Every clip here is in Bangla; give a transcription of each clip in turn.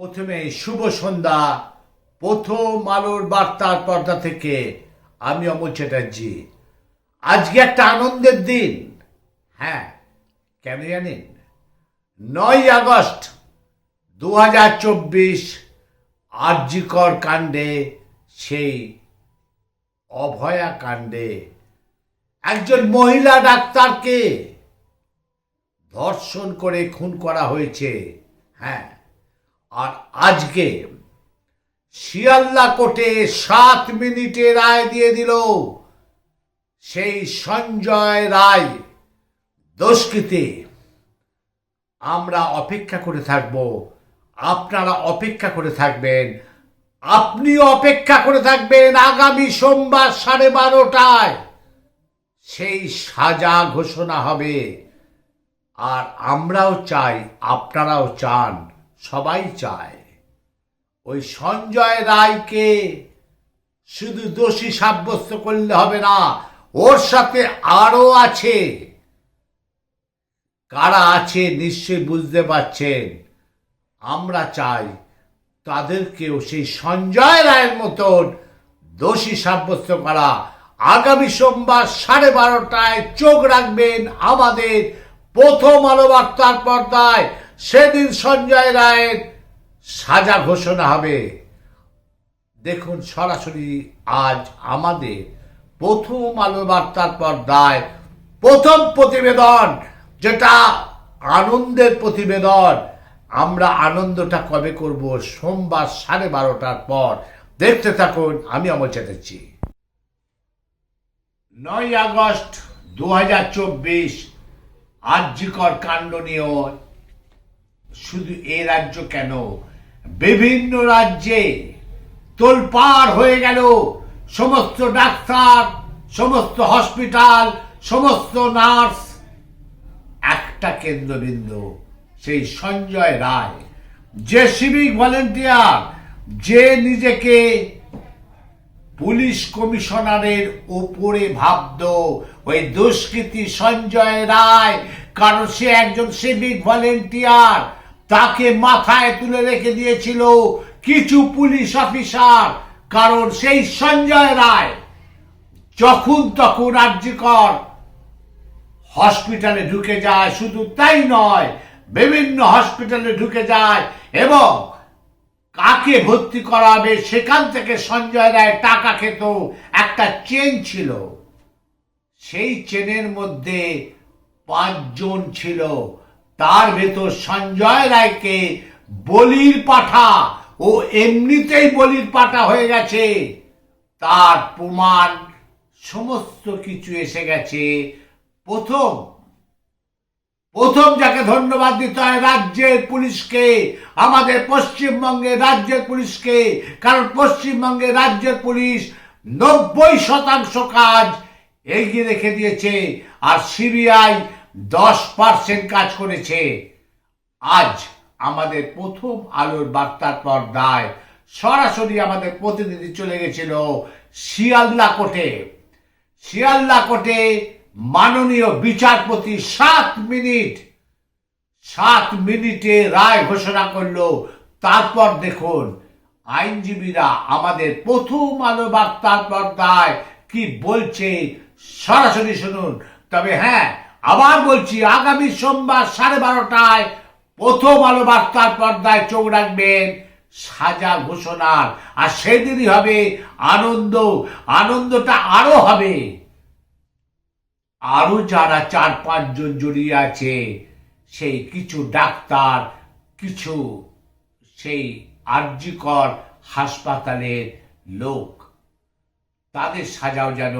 প্রথমে শুভ সন্ধ্যা, প্রথম আলোর বার্তার পর্দা থেকে আমি অমল চ্যাটার্জি। আজকে একটা আনন্দের দিন। হ্যাঁ কেন জানেন? নয় আগস্ট দু হাজার চব্বিশ আর্যিকর কাণ্ডে, সেই অভয়া কাণ্ডে একজন মহিলা ডাক্তারকে ধর্ষণ করে খুন করা হয়েছে। হ্যাঁ আর আজকে শিয়ালদা কোর্টে সাত মিনিটে রায় দিয়ে দিল সেই সঞ্জয় রায়। দোষকৃতে আমরা অপেক্ষা করে থাকব। আপনারা অপেক্ষা করে থাকবেন। আপনি অপেক্ষা করে থাকবেন আগামী সোমবার সাড়ে বারোটায়। সেই সাজা ঘোষণা হবে। আর আমরাও চাই, আপনারাও চান। সবাই চায়। ওই সঞ্জয় রায়কে শুধু দোষী সাব্যস্ত করলে হবে না, ওর সাথে আরও আছে। কারা আছে নিশ্চয়ই বুঝতে পারছেন। আমরা চাই তাদেরকেও সেই সঞ্জয় রায়ের মতন দোষী সাব্যস্ত করা। আগামী সোমবার সাড়ে বারোটায় চোখ রাখবেন আমাদের প্রথম আলো বার্তার পর্দায়। সেদিন সঞ্জয় রায়ের সাজা ঘোষণা হবে। দেখুন, সরাসরি আজ আমাদের প্রথম আলো বার্তার পর্দায় প্রথম প্রতিবেদন, যেটা আনন্দের প্রতিবেদন। আমরা আনন্দটা কবে করব? সোমবার সাড়ে বারোটার পর। দেখতে থাকুন, আমি অমল চ্যাটার্জি। নয় আগস্ট দু হাজার চব্বিশ, আর্যিকর কাণ্ড নিয়েও শুধু এ রাজ্য কেন? বিভিন্ন রাজ্যে তোলপাড় হয়ে গেল। সমস্ত ডাক্তার, সমস্ত হসপিটাল, সমস্ত নার্স। একটা কেন্দ্রবিন্দু, সেই সঞ্জয় রায়। যে সিভিক ভলেন্টিয়ার, যে নিজেকে পুলিশ কমিশনারের উপরে ভাবত, ওই দুষ্কৃতী সঞ্জয় রায়। কারণ সে একজন সিভিক ভলেন্টিয়ার। তাকে মাথায় তুলে রেখে দিয়েছিল কিছু পুলিশ অফিসার, কারণ সেই সঞ্জয় রায় যখন তখন রাজ্যকর হসপিটালে ঢুকে যায়, শুধু তাই নয়, বিভিন্ন হসপিটালে ঢুকে যায় এবং কাকে ভর্তি করাবে, সেখান থেকে সঞ্জয় রায় টাকা খেত, একটা চেন ছিল। সেই চেনের মধ্যে পাঁচজন ছিল। তার ভেতর সঞ্জয় রায়কে বলির পাঠা ও এমনিতেই বলির পাঠা হয়ে গেছে। তার প্রমাণ সমস্ত কিছু এসে গেছে। প্রথম প্রথম যাকে ধন্যবাদ দিতে হয় রাজ্যের পুলিশকে, আমাদের পশ্চিমবঙ্গের রাজ্যের পুলিশকে, কারণ পশ্চিমবঙ্গের রাজ্যের পুলিশ নব্বই শতাংশ কাজ এগিয়ে রেখে দিয়েছে। আর সিবিআই দশ পার্সেন্ট কাজ করেছে। আজ আমাদের প্রথম আলোর বার্তার পর্দায় সরাসরি আমাদের প্রতিনিধি চলে গেছিল শিয়ালদা কোর্টে। শিয়ালদা কোর্টে মাননীয় বিচারপতি সাত মিনিট, সাত মিনিটে রায় ঘোষণা করল। তারপর দেখুন, আইনজীবীরা আমাদের প্রথম আলো বার্তার পর্দায় কি বলছে সরাসরি শুনুন। তবে হ্যাঁ আবার বলছি, আগামী সোমবার সাড়ে বারোটায় প্রথম আলো বার্তার পর্দায় চোখ রাখবেন সাজা ঘোষণার। আর সেদিনই হবে আনন্দ। আনন্দটা আরও হবে। আরও যারা চার পাঁচজন জড়িয়ে আছে, সেই কিছু ডাক্তার, কিছু সেই আর্যিকর হাসপাতালের লোক, তাদের সাজাও যেন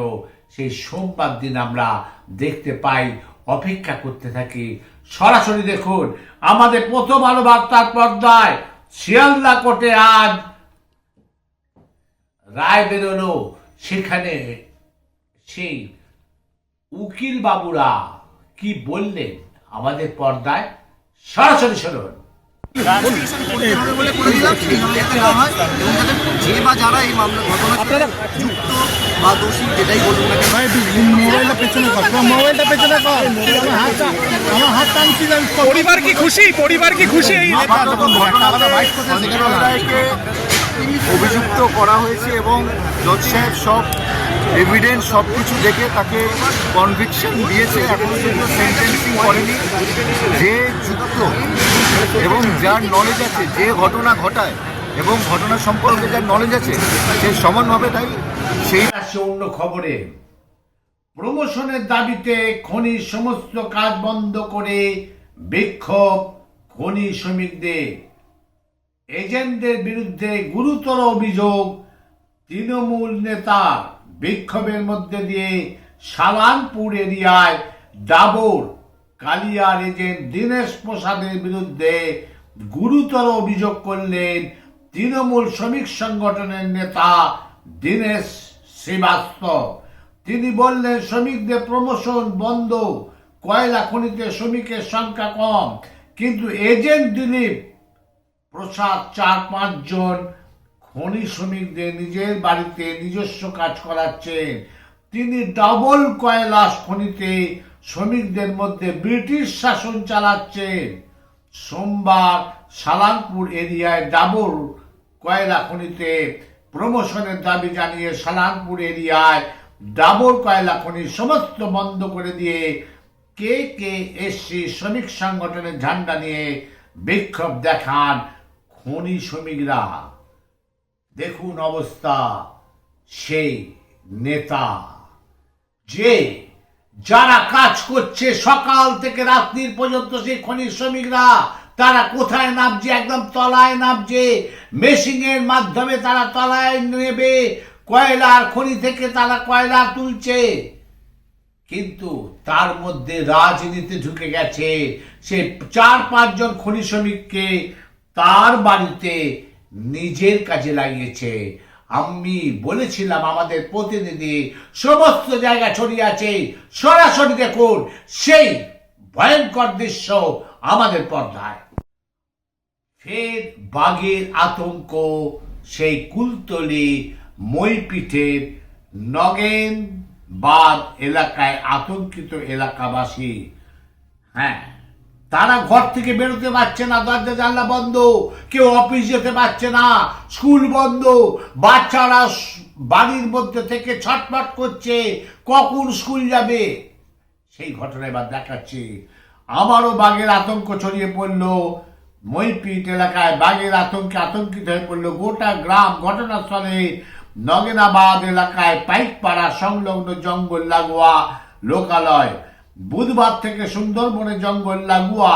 সেই সোমবার দিন আমরা দেখতে পাই। অপেক্ষা করতে থাকি। সরাসরি দেখুন, আমাদের প্রথম আলো বার্তার পর্দায় শিয়ালদা কোর্টে আজ রায় বেরোলো। সেখানে সেই উকিল বাবুরা কি বললেন আমাদের পর্দায়? সরাসরি শুনুন। যে বা যারা এই মামলা ঘটনা যুক্ত বা দোষী যেটাই বলুন না কেন। ভাই তুই মোবাইলটা পেছনে কর। মোবাইলটা পেছনে কর। আমার হাতটা আমার হাত টানছিল আমি পরিবার কি খুশি? পরিবার কি খুশি এই অভিযুক্ত করা হয়েছে এবং জজ সাহেব সব এভিডেন্স সব কিছু দেখে তাকে কনভিকশন দিয়েছে। এখনও পর্যন্ত সেন্টেন্সিং করেনি। যে যুক্ত এবং যার নলেজ আছে যে ঘটনা ঘটায় এবং ঘটনা সম্পর্কে যার নলেজ আছে সে সমানভাবে তাই সেই আসছে অন্য খবরে। প্রমোশনের দাবিতে খনির সমস্ত কাজ বন্ধ করে বিক্ষোভ খনি শ্রমিকদের। এজেন্টদের বিরুদ্ধে গুরুতর অভিযোগ তৃণমূল নেতা বিক্ষোভের মধ্যে দিয়ে সালানপুর এরিয়ায় ডাবর। কালিয়ার এজেন্ট দীনেশ প্রসাদের বিরুদ্ধে গুরুতর অভিযোগ করলেন তৃণমূল শ্রমিক সংগঠনের নেতা দীনেশ শ্রীবাস্তব। তিনি বললেন, শ্রমিকদের প্রমোশন বন্ধ। কয়লা খনিতে শ্রমিকের সংখ্যা কম। কিন্তু এজেন্ট দিলীপ প্রসাদ চার পাঁচজন খনি শ্রমিকদের নিজের বাড়িতে নিজস্ব কাজ করাচ্ছেন। তিনি ডাবল কয়লা খনিতে শ্রমিকদের মধ্যে ব্রিটিশ শাসন চালাচ্ছেন। সোমবার সালানপুর এরিয়ায় ডাবল কয়লা খনিতে প্রমোশনের দাবি জানিয়ে সালানপুর এরিয়ায় ডাবর কয়লা খনি সমস্ত বন্ধ করে দিয়ে কে কে এসসি শ্রমিক সংগঠনের ঝান্ডা নিয়ে বিক্ষোভ দেখান খনি শ্রমিকরা। দেখুন অবস্থা, সেই নেতা যে যারা কাজ করছে সকাল থেকে রাত্রির পর্যন্ত সেই খনি শ্রমিকরা তারা কোথায় নামছে? একদম তলায় নামছে। মেশিনের মাধ্যমে তারা তলায় নেবে। কয়লার খনি থেকে তারা কয়লা তুলছে। কিন্তু তার মধ্যে রাজনীতি ঢুকে গেছে। সে চার, পাঁচজন খনি শ্রমিককে তার বাড়িতে নিজের কাজে লাগিয়েছে। আমি বলেছিলাম আমাদের প্রতিনিধি, সমস্ত জায়গা ছড়িয়ে আছে। সরাসরি দেখুন, সেই ভয়ঙ্কর দৃশ্য আমাদের পর্দায়। ফের বাঘের আতঙ্ক, সেই কুলতলি মইপিঠের নগেন বাদ এলাকায় আতঙ্কিত এলাকাবাসী। হ্যাঁ তারা ঘর থেকে বেরোতে পারছে না, দরজা জানলা বন্ধ, কেউ অফিস যেতে পারছে না, স্কুল বন্ধ, বাচ্চারা বাড়ির মধ্যে থেকে ছটফট করছে, কখন স্কুল যাবে? সেই ঘটনা এবার দেখাচ্ছি। আমারও বাঘের আতঙ্ক ছড়িয়ে পড়ল। মইপিট এলাকায় বাঘের আতঙ্কে আতঙ্কিত হয়ে পড়ল গোটা গ্রাম ঘটনাস্থলে। নগেনাবাদ এলাকায় পাইকপাড়া সংলগ্ন জঙ্গল লাগোয়া লোকালয়। বুধবার থেকে সুন্দরবনে জঙ্গল লাগোয়া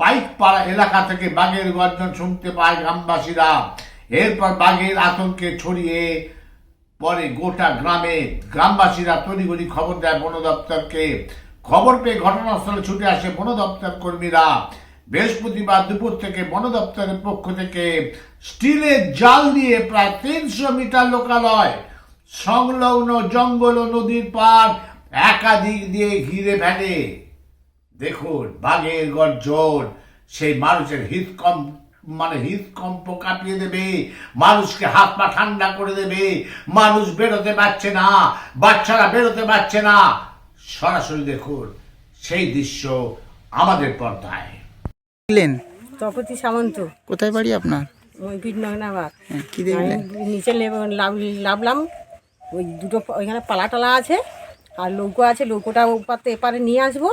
পাইকপাড়া এলাকা থেকে বাঘের গর্জন শুনতে পায় গ্রামবাসীরা। এরপর বাঘের আতঙ্কে ছড়িয়ে পরে গোটা গ্রামে। গ্রামবাসীরা তড়িঘড়ি খবর দেয় বন দপ্তরকে খবর পেয়ে ঘটনাস্থলে ছুটে আসে বন দপ্তর কর্মীরা। বৃহস্পতিবার দুপুর থেকে বন দপ্তরের পক্ষ থেকে স্টিলের জাল দিয়ে প্রায় তিনশো মিটার লোকালয়, সংলগ্ন জঙ্গল ও নদীর পার একাধিক দিয়ে ঘিরে ফেলে। দেখুন, বাঘের গর্জন, সেই মানুষের হৃদকম্প মানে হৃদকম্প কাঁপিয়ে দেবে, মানুষকে হাত পা ঠান্ডা করে দেবে, মানুষ বেরোতে পারছে না, বাচ্চারা বেরোতে পারছে না। সরাসরি দেখুন, সেই দৃশ্য আমাদের পর্দায়। দেখলেন? তপতি সামন্ত। কোথায় বাড়ি আপনার? ওই বিটনগনাবাদ। হ্যাঁ, কি দেখলেন? নিচে লাভলাম। ওই দুটো ওইখানে পালা টালা আছে আর লৌকো আছে। লৌকোটা ওপারতে এপারে নিয়ে আসব।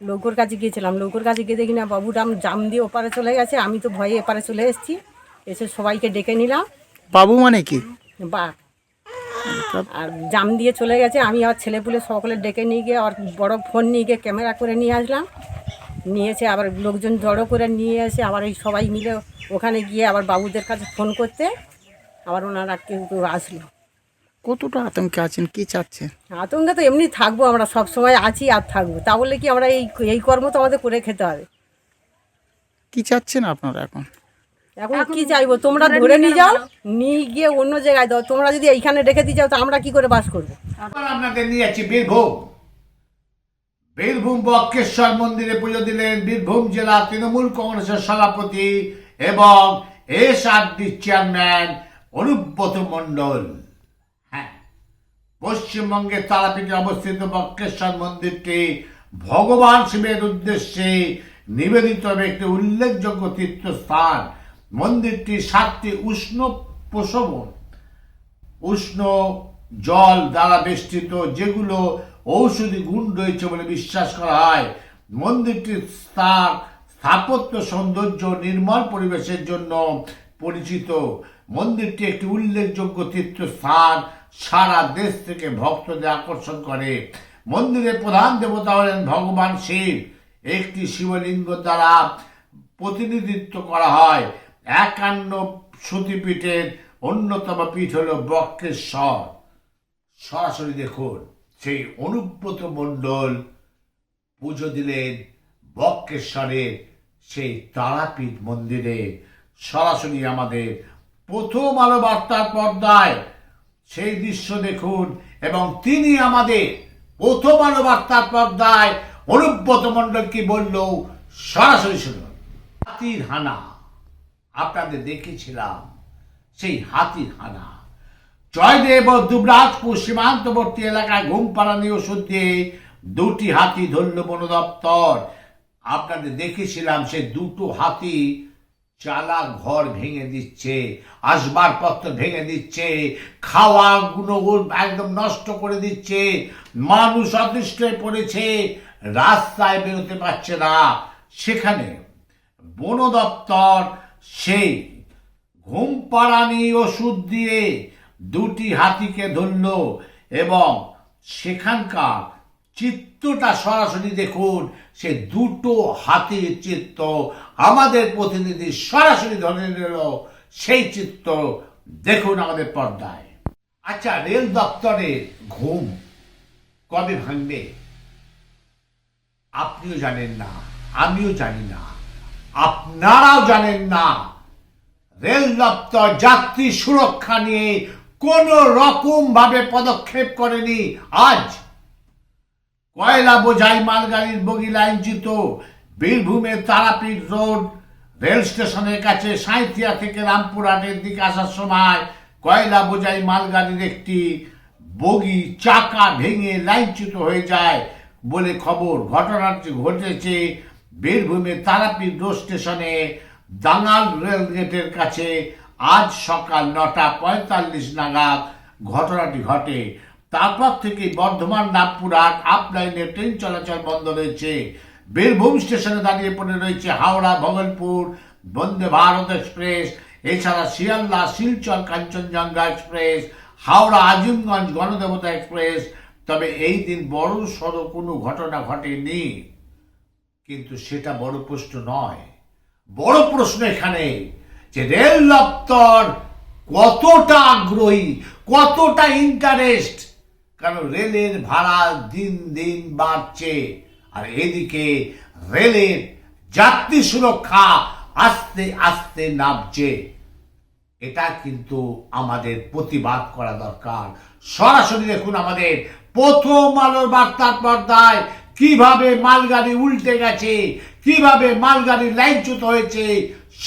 লৌকোর কাছে গিয়েছিলাম। লৌকোর কাছে গিয়ে দেখি না বাবুরাম জাম দিয়ে ওপারে চলে গেছে। আমি তো ভয়ে এপারে চলে এসেছি। এসে সবাইকে ডেকে নিলাম। বাবু মানে কি? বা। আর জাম দিয়ে চলে গেছে। আমি আর ছেলেপুলে সকলে ডেকে নিয়ে গিয়ে আর বড় ফোন নিয়ে গিয়ে ক্যামেরা করে নিয়ে আসলাম। নিয়েছে আবার লোকজন জড়ো করে নিয়ে এসে আবার ওই সবাই মিলে ওখানে গিয়ে আবার বাবুদের কাছে ফোন করতে আবার ওনারা কেউ কেউ আসলো। কতটা আতঙ্কে আছেন? কি চাচ্ছেন? আতঙ্কে তো এমনি থাকব আমরা সব সময় আছি আর থাকব। তা বলে কি আমরা এই এই কর্ম তো আমাদের করে খেতে হবে। কি চাচ্ছেন আপনারা এখন? এখন কি চাইব? তোমরা ধরে নিয়ে যাও নিয়ে গিয়ে অন্য জায়গায় দাও। তোমরা যদি এইখানে রেখে দিয়ে যাও তো আমরা কি করে বাস করব? আপনাদের নিয়ে যাচ্ছি বীরভূম। বীরভূম বক্রেশ্বর মন্দিরে পুজো দিলেন বীরভূম জেলা তৃণমূল কংগ্রেসের সভাপতি এবং S R D chairman Anubrata Mondal. হ্যাঁ পশ্চিমবঙ্গের তারাপীঠে অবস্থিত বক্রেশ্বর মন্দিরটি ভগবান শিবের উদ্দেশ্যে নিবেদিত একটি উল্লেখযোগ্য তীর্থস্থান। মন্দিরটি সাতটি উষ্ণ প্রসবন উষ্ণ জল দ্বারা বেষ্টিত, যেগুলো ঔষধি গুণ রয়েছে বলে বিশ্বাস করা হয়। মন্দিরটির স্থান, স্থাপত্য সৌন্দর্য নির্মল পরিবেশের জন্য পরিচিত। মন্দিরটি একটি উল্লেখযোগ্য তীর্থস্থান, সারা দেশ থেকে ভক্তদের আকর্ষণ করে। মন্দিরের প্রধান দেবতা হলেন ভগবান শিব। একটি শিবলিঙ্গ দ্বারা প্রতিনিধিত্ব করা হয়। একান্ন সতীপীঠের অন্যতম পীঠ হল বক্রেশ্বর। সরাসরি দেখুন। সেই অনুব্রত মণ্ডল পুজো দিলেন বক্রেশ্বরের সেই তারাপীঠ মন্দিরে। সরাসরি আমাদের প্রথম আলো বার্তার পর্দায় সেই দৃশ্য দেখুন এবং তিনি আমাদের প্রথম আলো বার্তার পর্দায় অনুব্রত মণ্ডল কি বলল, সরাসরি শুনুন। হাতির হানা, আপনাদের দেখেছিলাম সেই হাতির হানা। জয়দেব ও দুবরাজপুর সীমান্তবর্তী এলাকায় ঘুমপাড়ানি ওষুধ দিয়ে দুটি হাতি ধরল বন দপ্তর আপনাদের দেখেছিলাম সে দুটো হাতি চালা ঘর ভেঙে দিচ্ছে, আসবাবপত্র ভেঙে দিচ্ছে, খাওয়া গুলো একদম নষ্ট করে দিচ্ছে, মানুষ অতিষ্ঠ হয়ে পড়েছে, রাস্তায় বেরোতে পারছে না। সেখানে বন দপ্তর সেই ঘুম পাড়ানি ওষুধ দিয়ে দুটি হাতিকে ধরল এবং সেখানকার চিত্রটা সরাসরি দেখুন, সে দুটো হাতির চিত্র আমাদের প্রতিনিধি সরাসরি ধরে নিল, সেই চিত্র দেখুন আমাদের পর্দায়। আচ্ছা রেল দপ্তরের ঘুম কবে ভাঙবে? আপনিও জানেন না, আমিও জানি না, আপনারাও জানেন না। রেল দপ্তর যাত্রী সুরক্ষা নিয়ে কোন রকম ভাবে পদক্ষেপ করেনি আজ। কয়লা বোঝাই মালগাড়ির বগি লাইনচ্যুত বীরভূমের তারাপীঠ রোড, রেল স্টেশনের কাছে সাঁইথিয়া থেকে রামপুরহাটের দিকে আসার সময় কয়লা বোঝাই মালগাড়ির একটি বগি চাকা ভেঙে লাইনচ্যুত হয়ে যায় বলে খবর। ঘটনাটি ঘটেছে বীরভূমের তারাপীঠ রোড স্টেশনে দাঙ্গাল রেল গেটের কাছে আজ সকাল নটা পঁয়তাল্লিশ নাগাদ ঘটনাটি ঘটে। তারপর থেকে বর্ধমান নাগপুরহাট আপ লাইনে ট্রেন চলাচল বন্ধ রয়েছে। বীরভূম স্টেশনে দাঁড়িয়ে পড়ে রয়েছে হাওড়া, ভগলপুর, বন্দে ভারত এক্সপ্রেস, এছাড়া শিয়ালদা, শিলচর, কাঞ্চনজঙ্ঘা এক্সপ্রেস, হাওড়া, আজিমগঞ্জ, গণদেবতা এক্সপ্রেস। তবে এই দিন বড় সড়ো কোনো ঘটনা ঘটেনি। কিন্তু সেটা বড় প্রশ্ন নয়। বড় প্রশ্ন এখানে যে রেল দপ্তর কতটা আগ্রহী, কতটা ইন্টারেস্ট কারণ রেলের ভাড়া দিন দিন বাড়ছে। আর এদিকে রেলের যাত্রী সুরক্ষা আস্তে আস্তে নামছে। এটা কিন্তু আমাদের প্রতিবাদ করা দরকার। সরাসরি দেখুন আমাদের প্রথম আলোর বার্তার পর্দায় কীভাবে মালগাড়ি উল্টে গেছে, কীভাবে মালগাড়ি লাইনচ্যুত হয়েছে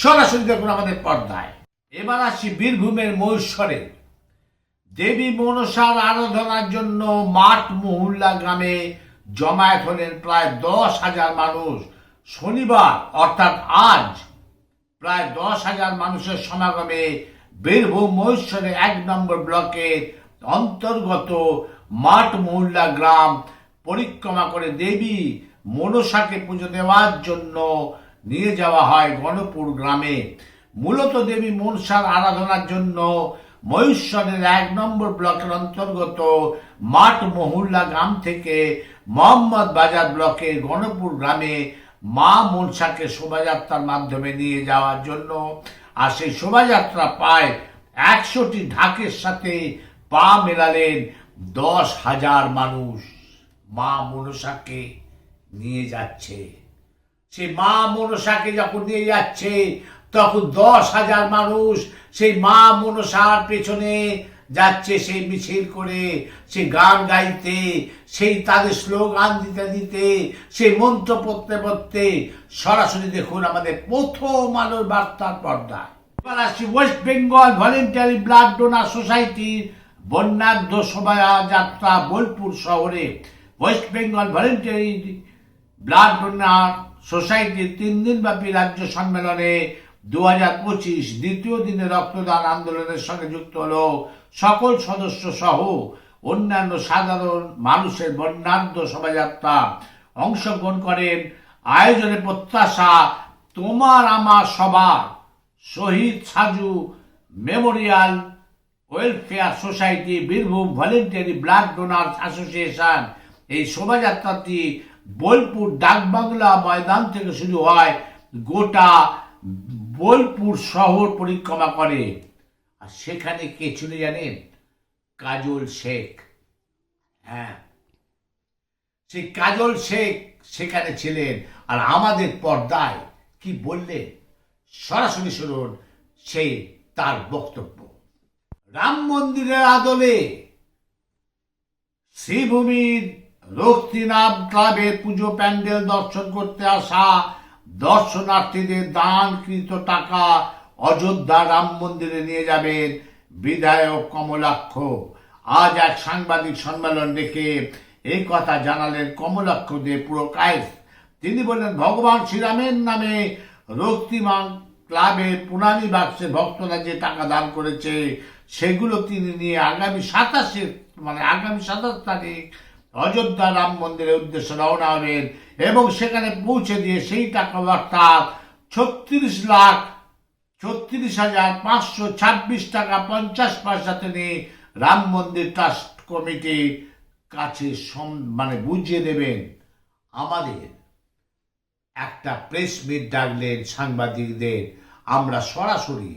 সরাসরি দেখুন আমাদের পর্দায়। এবার আসি বীরভূমের মহেশ্বরে দেবী মনসার আরাধনার জন্য মাঠ মহুল্লা গ্রামে জমায়েত হলেন প্রায় দশ হাজার মানুষ শনিবার, অর্থাৎ আজ, প্রায় দশ হাজার মানুষের সমাগমে বীরভূম মহেশ্বরে এক নম্বর ব্লকের অন্তর্গত মাঠ মহুল্লা গ্রাম পরিক্রমা করে দেবী মনসাকে পুজো দেওয়ার জন্য নিয়ে যাওয়া হয় গণপুর গ্রামে। মূলত দেবী মনসার আরাধনার জন্য মহেশ্বরের এক নম্বর ব্লকের অন্তর্গত মাঠ মহুল্লা গ্রাম থেকে মোহাম্মদ বাজার ব্লকের গণপুর গ্রামে মা মনসাকে শোভাযাত্রার মাধ্যমে নিয়ে যাওয়ার জন্য আর সেই শোভাযাত্রা প্রায় একশোটি ঢাকের সাথে পা মেলালেন দশ হাজার মানুষ। মা মনসাকে নিয়ে যাচ্ছে। সেই মা মনসাকে যখন নিয়ে যাচ্ছে, তখন দশ হাজার মানুষ সেই মা মনসার পেছনে যাচ্ছে সেই মিছিল করে, সে গান গাইতে, সেই তাদের স্লোগান দিতে দিতে সেই মন্ত্র পড়তে পড়তে, সরাসরি দেখুন আমাদের প্রথম আলোর বার্তার পর্দায় এবার আসছি West Bengal voluntary blood donor সোসাইটির বন্যাঢ্য শোভাযাত্রা বোলপুর শহরে। West Bengal voluntary blood donor সোসাইটির তিন দিনব্যাপী রাজ্য সম্মেলনে দু হাজার পঁচিশ দ্বিতীয় দিনে রক্তদান আন্দোলনের সঙ্গে যুক্ত হলো সকল সদস্য সহ অন্যান্য সাধারণ মানুষের বর্ণাঢ্য শোভাযাত্রা। অংশগ্রহণ করেন আয়োজনে প্রত্যাশা তোমার আমার সবার। Shahid Saju memorial welfare society Birbhum voluntary blood donors association. এই শোভাযাত্রাটি বোলপুর ডাকবাংলা ময়দান থেকে শুরু হয় গোটা বোলপুর শহর পরিক্রমা করে। আর সেখানে কে ছিল জানেন? কাজল শেখ। হ্যাঁ। সেই কাজল শেখ সেখানে ছিলেন। আর আমাদের পর্দায় কি বললেন সরাসরি শুনুন সেই তার বক্তব্য। রাম মন্দিরের আদলে শ্রীভূমির রক্তিনাম ক্লাবের পুজো প্যান্ডেল দর্শন করতে আসা দর্শনার্থীদের দানকৃত টাকা অযোধ্যা রাম মন্দিরে নিয়ে যাবেন বিধায়ক কমলাক্ষ। আজ এক সাংবাদিক সম্মেলন ডেকে এই কথা জানালেন কমলাক্ষ দে পুরো কায়েস তিনি বললেন, ভগবান শ্রীরামের নামে রক্তিমান ক্লাবে পুনানি বাক্সে ভক্তরা যে টাকা দান করেছে, সেগুলো তিনি নিয়ে আগামী সাতাশে মানে আগামী সাতাশ তারিখ অযোধ্যা রাম মন্দিরের উদ্দেশ্যে রওনা হবেন এবং সেখানে পৌঁছে দিয়ে সেই টাকা অর্থাৎ ছত্রিশ লাখ, ছত্রিশ হাজার পাঁচশো ছাব্বিশ টাকা পঞ্চাশ পয়সা তিনি রাম মন্দির ট্রাস্ট কমিটির কাছে মানে বুঝিয়ে দেবেন। আমাদের একটা প্রেস মিট ডাকলেন সাংবাদিকদের, আমরা সরাসরি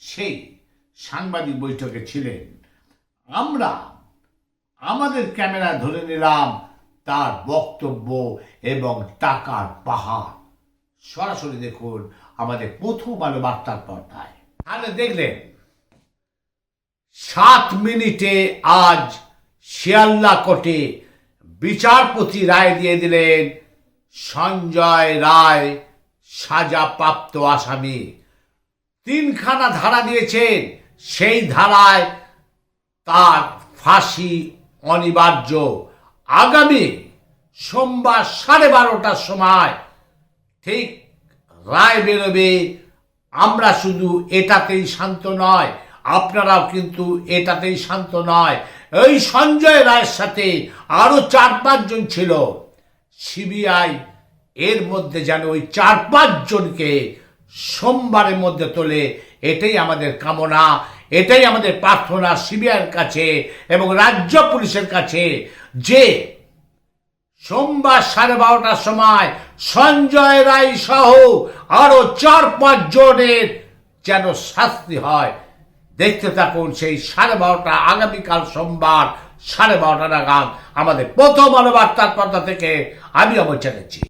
সেই সাংবাদিক বৈঠকে ছিলেন। আমরা আমাদের ক্যামেরা ধরে নিলাম তার বক্তব্য এবং টাকার পাহাড়। সরাসরি দেখুন আমাদের প্রথম আলো বার্তার পর্দায়। তাহলে দেখলেন, সাত মিনিটে আজ শিয়াল্লা কোর্টে বিচারপতি রায় দিয়ে দিলেন সঞ্জয় রায়, সাজাপ্রাপ্ত আসামি। তিনখানা ধারা দিয়েছেন, সেই ধারায় তার ফাঁসি অনিবার্য। আগামী সোমবার সাড়ে বারোটার সময় ঠিক রায় বেরোবে। আমরা শুধু এটাতেই শান্ত নয়, আপনারাও কিন্তু এটাতেই শান্ত নয়। এই সঞ্জয় রায়ের সাথে আরও চার পাঁচজন ছিল। সিবিআই এর মধ্যে যেন ওই চার পাঁচজনকে সোমবারের মধ্যে তোলে, এটাই আমাদের কামনা। এটাই আমাদের প্রার্থনা সিবিআইয়ের কাছে এবং রাজ্য পুলিশের কাছে যে সোমবার সাড়ে বারোটার সময় সঞ্জয় রায় সহ আরও চার পাঁচ জনের যেন শাস্তি হয়। দেখতে থাকুন সেই সাড়ে বারোটা, আগামীকাল সোমবার সাড়ে বারোটা নাগাদ আমাদের প্রথম আলো বার্তার পর্দা থেকে আমি চালাচ্ছি